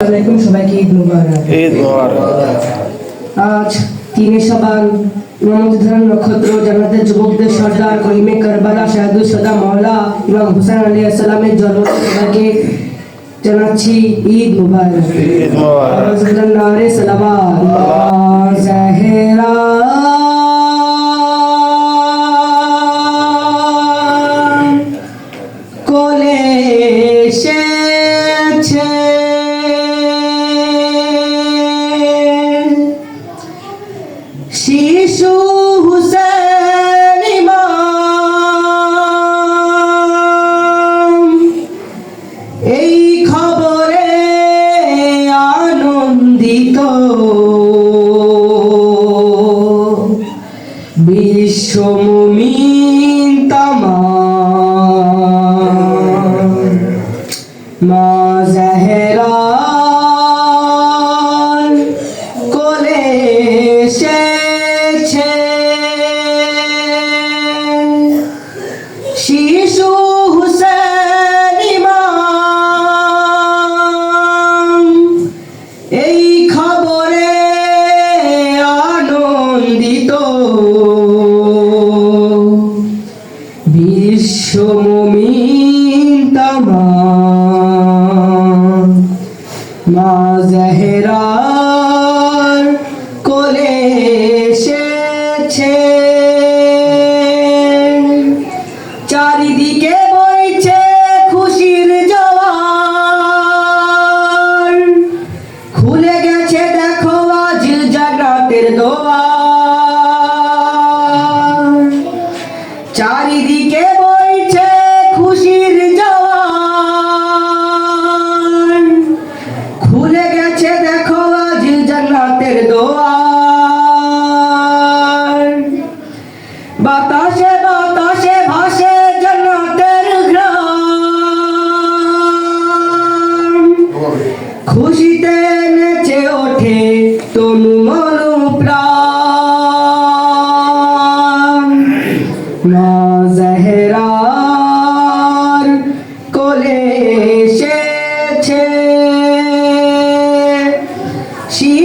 আলাইকুম সবাইকে ঈদ মুবারক। ঈদ মোবারক। আজ তিনে সবান মোহাম্মদ নক্ষত্র জান্নাতের যুবকদের সর্দার করিমে কারবালা শাহাদুল সদা মহলা ইমাম হুসেন আলী আসসালামের জন্ম সবাইকে জানাচ্ছি ঈদ মুবারক। ঈদ মোবারক। নারে সালাওয়াত। বিশ্বমিন তামা মা বিশ্বমিন তামাম। মা জাহেরার কোলে চারিদিকে বইছে খুশির জোয়ার। খুলে গেছে দেখো আজ জান্নাতের দোয়ার চারিদিকে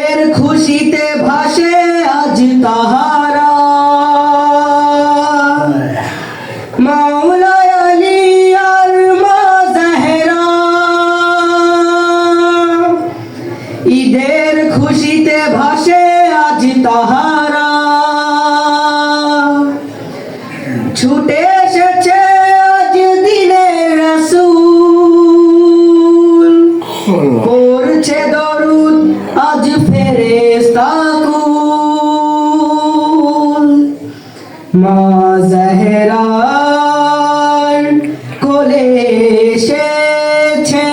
ঈদের খুশিতে ভাসে আজ তাহারা। মাওলায় আলী আর মা জাহেরা। ঈদের খুশিতে ভাসে আজ তাহারা। ছুটে মা জাহেরার কোলে এসেছে।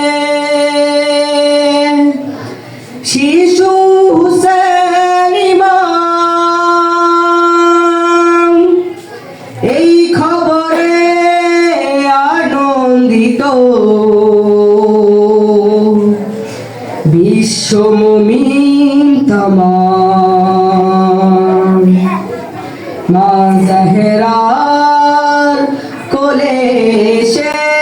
শিশু এই খবরে আনন্দিত। বিশ্বমিন মা জহরার কোলে এসেছে